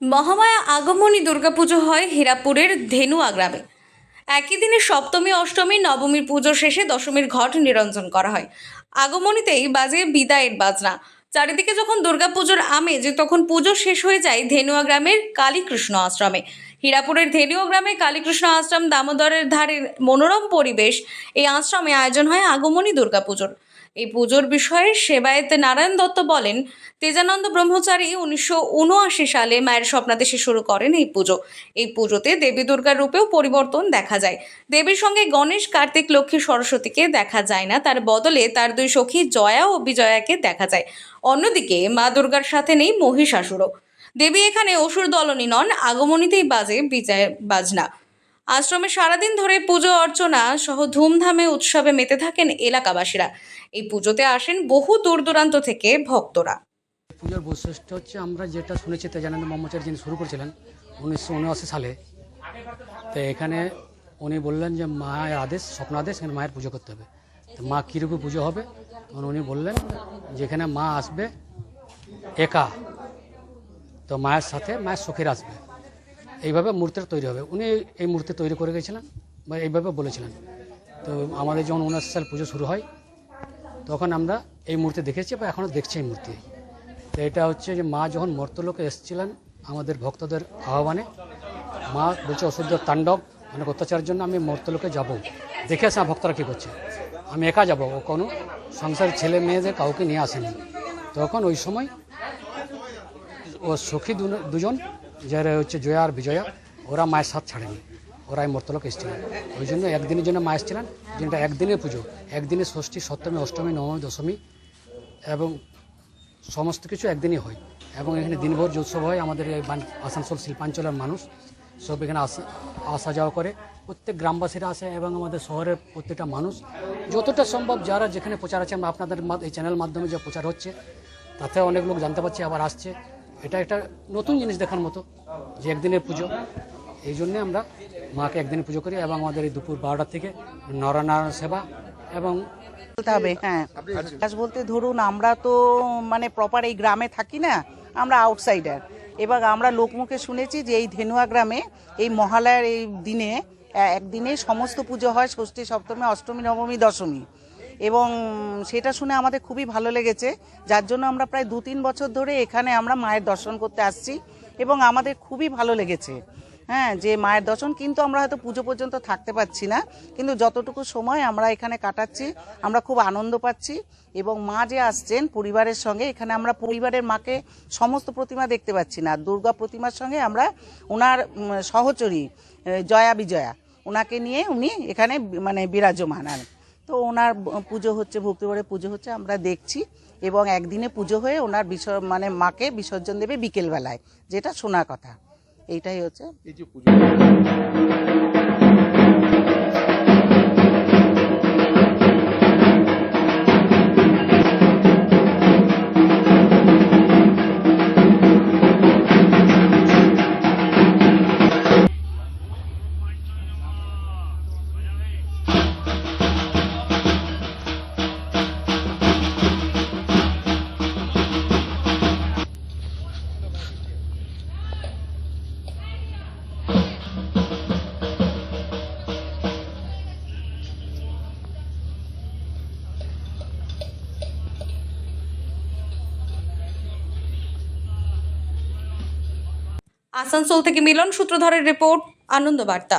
মহামায়া আগমনী দুর্গাপুজো হয় হীরাপুরের ধেনুয়া গ্রামে। একই দিনে সপ্তমী, অষ্টমী, নবমীর পুজো শেষে দশমীর ঘট নিরঞ্জন করা হয়। আগমনীতেই বাজে বিদায়ের বাজনা। চারিদিকে যখন দুর্গাপুজোর আমেজ, তখন পুজো শেষ হয়ে যায় ধেনুয়া গ্রামের কালীকৃষ্ণ আশ্রমে। হীরাপুরের ধেনুয়া গ্রামে কালীকৃষ্ণ আশ্রম দামোদরের ধারের মনোরম পরিবেশ, এই আশ্রমে আয়োজন হয় আগমনী দুর্গাপুজোর। এই পুজোর বিষয়ে সেবায়েত নারায়ণ দত্ত বলেন, তেজানন্দ ব্রহ্মচারী উনিশশো উনআশি সালে মায়ের স্বপ্নাদেশে শুরু করেন এই পুজো। এই পুজোতে দেবী দুর্গার রূপেও পরিবর্তন দেখা যায়। দেবীর সঙ্গে গণেশ, কার্তিক, লক্ষ্মী, সরস্বতীকে দেখা যায় না। তার বদলে তার দুই সখী জয়া ও বিজয়াকে দেখা যায়। অন্যদিকে মা দুর্গার সাথে নেই মহিষাসুরও। দেবী এখানে অসুর দলনী নন, আগমনীতেই বাজে বিজয় বাজনা। আশ্রমে সারাদিন ধরে পুজো, অর্চনা সহ ধুমধামে উৎসবে মেতে থাকেন এলাকাবাসীরা। এই পুজোতে আসেন বহু দূর দূরান্ত থেকে ভক্তরা। পুজোর বৈশিষ্ট্য হচ্ছে আমরা যেটা শুনেছি তেজানন্দ মোহাম্মচার যিনি শুরু করেছিলেন উনিশশো উনআশি সালে। তো এখানে উনি বললেন যে মায়ের আদেশ স্বপ্নাদেশ এখানে মায়ের পুজো করতে হবে। তো মা কীরূপে পুজো হবে? তখন উনি বললেন যে এখানে মা আসবে, একা। তো মায়ের সাথে, মায়ের সখীর আসবে। এইভাবে মূর্তিটা তৈরি হবে। উনি এই মূর্তি তৈরি করে গেছিলেন বা এইভাবে বলেছিলেন। তো আমাদের যখন উনআশি সাল পুজো শুরু হয়, তখন আমরা এই মূর্তি দেখেছি বা এখনও দেখছি এই মূর্তি। তো এটা হচ্ছে যে মা যখন মর্তলোকে এসেছিলেন আমাদের ভক্তদের আহ্বানে, মা বলছে, অশুদ্ধ তাণ্ডব মানে অত্যাচারের জন্য আমি মর্তলোকে যাব। দেখে আসে ভক্তরা কী করছে। আমি একা যাব, ও কোনো সংসারের ছেলে মেয়েদের কাউকে নিয়ে আসেনি। তখন ওই সময় ও সখী দুজন যারা হচ্ছে জয়া আর বিজয়া। ওরা মায়ের সাথ ছাড়েনি। ওরাই মর্তলোক এসেছিলেন। ওই জন্য একদিনের জন্য মা এসেছিলেন, যেটা একদিনের পুজো। একদিনে ষষ্ঠী, সপ্তমী, অষ্টমী, নবমী, দশমী এবং সমস্ত কিছু একদিনই হয়। এবং এখানে দিনভর যে উৎসব হয়, আমাদের এই আসানসোল শিল্পাঞ্চলের মানুষ সব এখানে আসা আসা যাওয়া করে। প্রত্যেক গ্রামবাসীরা আসে এবং আমাদের শহরের প্রত্যেকটা মানুষ। যতটা সম্ভব যারা যেখানে প্রচার আছে আপনাদের এই চ্যানেল মাধ্যমে যে প্রচার হচ্ছে, তাতে অনেক লোক জানতে পারছে, আবার আসছে। এটা একটা নতুন জিনিস দেখার মতো যে একদিনের পুজো। এই জন্যে আমরা মাকে একদিন পুজো করি এবং আমাদের এই দুপুর বারোটা থেকে নরনারায়ণ সেবা এবং বলতে হবে হ্যাঁ। বলতে ধরুন, আমরা তো মানে প্রপার এই গ্রামে থাকি না, আমরা আউটসাইডার এবার আমরা লোকমুখে শুনেছি যে এই ধেনুয়া গ্রামে, এই মহালয়ার এই দিনে একদিনে সমস্ত পুজো হয় ষষ্ঠী সপ্তমী, অষ্টমী, নবমী, দশমী। এবং সেটা শুনে আমাদের খুবই ভালো লেগেছে। যার জন্য আমরা প্রায় দু তিন বছর ধরে এখানে আমরা মায়ের দর্শন করতে আসছি এবং আমাদের খুবই ভালো লেগেছে। হ্যাঁ যে মায়ের দর্শন কিন্তু আমরা হয়তো পুজো পর্যন্ত থাকতে পারছি না, কিন্তু যতটুকু সময় আমরা এখানে কাটাচ্ছি, আমরা খুব আনন্দ পাচ্ছি এবং মা যে আসছেন পরিবারের সঙ্গে, এখানে আমরা পরিবারের মাকে সমস্ত প্রতিমা দেখতে পাচ্ছি না। দুর্গা প্রতিমার সঙ্গে আমরা ওনার সহচরী জয়া বিজয়া ওনাকে নিয়ে উনি এখানে মানে বিরাজমান আর। তো ওনার পুজো হচ্ছে ভক্তিবারে পুজো হচ্ছে, আমরা দেখছি। এবং একদিনে পুজো হয়ে ওনার বিস মানে মাকে বিসর্জন দেবে বিকেলবেলায়। যেটা শোনা কথা। এইটাই হচ্ছে। এই যে পুজো আসানসোল থেকে মিলন সূত্রধরের রিপোর্ট আনন্দ বার্তা।